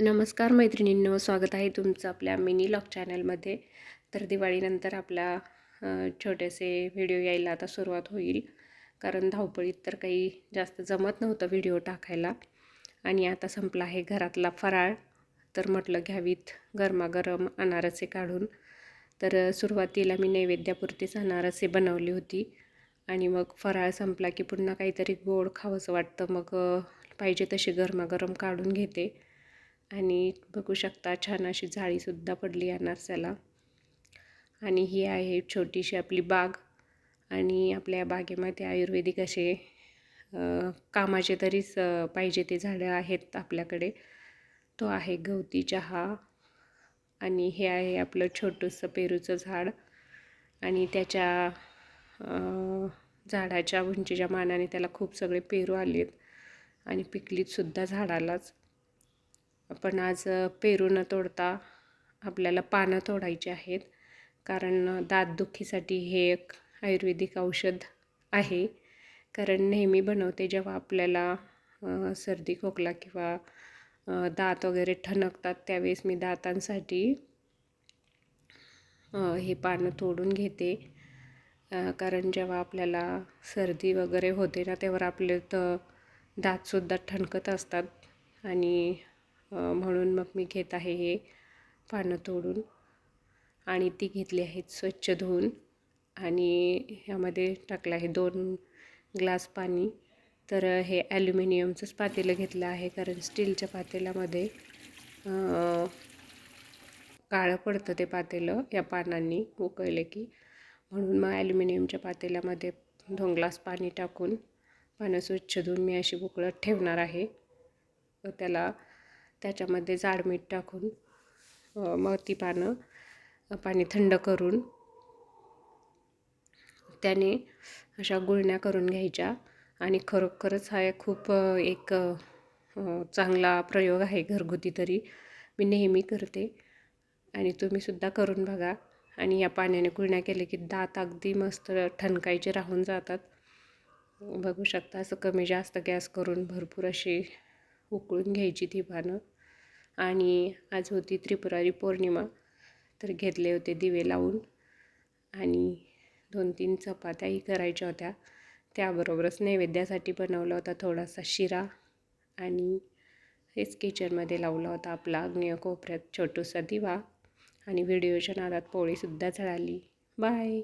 नमस्कार मैत्रिणींनो स्वागत आहे तुमचं आपल्या मिनी लॉक चॅनलमध्ये. तर दिवाळीनंतर आपल्या छोटेसे व्हिडिओ यायला आता सुरुवात होईल. कारण धावपळीत तर काही जास्त जमत नव्हतं व्हिडिओ टाकायला. आणि आता संपला आहे घरातला फराळ. तर म्हटलं घ्यावीत गरमागरम अनारसे काढून. तर सुरुवातीला मी नैवेद्यापुरतीच अनारसे बनवली होती. आणि मग फराळ संपला की पुन्हा काहीतरी गोड खावंसं वाटतं. मग पाहिजे तशी गरमागरम काढून घेते. आणि बघू शकता छान अशी जाळीसुद्धा पडली अनारसाला आणि ही आहे छोटीशी आपली बाग आणि आपल्या बागेमध्ये आयुर्वेदिक असे कामाचे तरीच पाहिजे ते झाडं आहेत आपल्याकडे. तो आहे गवती चहा आणि हे आहे आपलं छोटंसं पेरूचं झाड आणि त्याच्या झाडाच्या उंचीच्या मानाने त्याला खूप सगळे पेरू आलेत आणि पिकलीतसुद्धा झाडालाच. पण आज पेरू न तोडता आपल्याला पानं तोडायची आहेत. कारण दातदुखीसाठी हे एक आयुर्वेदिक औषध आहे. कारण नेहमी बनवते जेव्हा आपल्याला सर्दी खोकला किंवा दात वगैरे ठणकतात त्यावेळेस मी दातांसाठी हे पानं तोडून घेते. कारण जेव्हा आपल्याला सर्दी वगैरे होते ना तेव्हा आपले तर दातसुद्धा ठणकत असतात. आणि म्हणून मग मी घेत आहे हे पानं तोडून. आणि ती घेतली आहेत स्वच्छ धुवून. आणि ह्यामध्ये टाकलं आहे दोन ग्लास पाणी. तर हे ॲल्युमिनियमचंच पातेलं घेतलं आहे कारण स्टीलच्या पातेल्यामध्ये काळं पडतं ते पातेलं या पानांनी उकळलं की. म्हणून मग ॲल्युमिनियमच्या पातेल्यामध्ये दोन ग्लास पाणी टाकून पानं स्वच्छ धुवून मी अशी उकळत ठेवणार आहे. त्याला त्याच्यामध्ये जाड मीठ टाकून मग ती पानं पाणी थंड करून त्याने अशा गुळण्या करून घ्यायच्या. आणि खरोखरच हा एक खूप एक चांगला प्रयोग आहे घरगुती तरी. मी नेहमी करते. आणि तुम्हीसुद्धा करून बघा. आणि या पाण्याने गुळण्या केले की दात अगदी मस्त ठणकायचे राहून जातात. बघू शकता असं कमी जास्त गॅस करून भरपूर अशी उकळून घ्यायची ती पानं. आणि आज होती त्रिपुरारी पौर्णिमा तर घेतले होते दिवे लावून. आणि दोन तीन चपात्याही करायच्या होत्या. त्याबरोबरच नैवेद्यासाठी बनवला होता थोडासा शिरा आणि हेच किचनमध्ये लावला होता आपला आग्नेय कोपऱ्यात छोटूसा दिवा. आणि व्हिडिओच्या नादात पोळीसुद्धा चढाली. बाय!